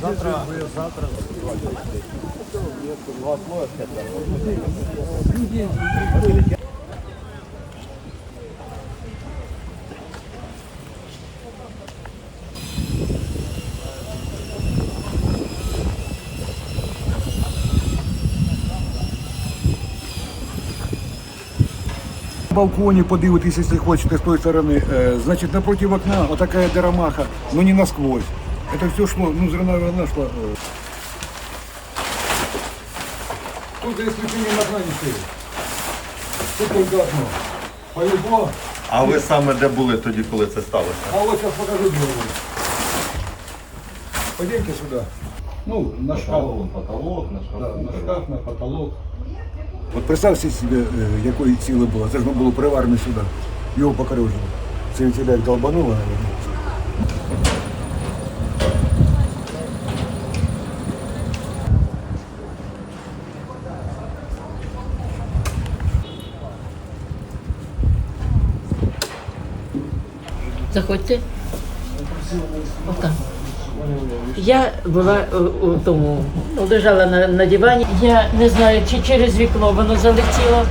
Завтра, завтра. Два слоя. балконе подивитись, если хочете, с той стороны. Э, Значит, напротив окна вот такая даромаха, но не насквозь. Это все шло, ну, зерновая волна шла. э. Только исключением окна не стоит. Тут только окно. Повезло. А ви саме де були тоді, коли це сталося? А вот сейчас покажу другую. Пойдемте сюда. Ну, на шкаф. потолок, на Да, на шкаф, на потолок. От представте собі, е, якої ціли було. Це ж було приварене сюди. Його покорежили. Це від як долбануло, мабуть. Заходьте. Отам. Я була у, у тому, ну, лежала на, на дивані. Я не знаю, чи через вікно воно залетіло.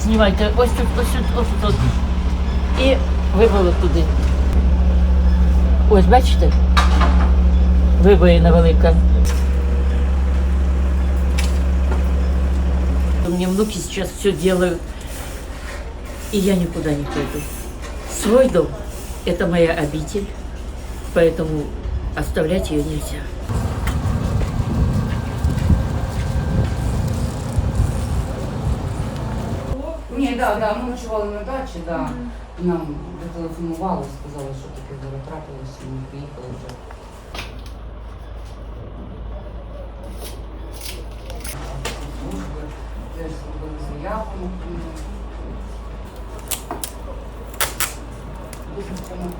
Знімайте, ось тут, ось тут, ось тут. І вибило туди. Ось бачите? Вибоїна велика. У меня внуки сейчас все делают, и я никуда не пойду. Свой дом – это моя обитель, поэтому оставлять ее нельзя. Ні, да, да, ми ночували на дачі, да. Нам зателефонували, сказали, що таке зараз трапилося, ми приїхали вже. Служби, теж зробили заяву на прийом. Визначено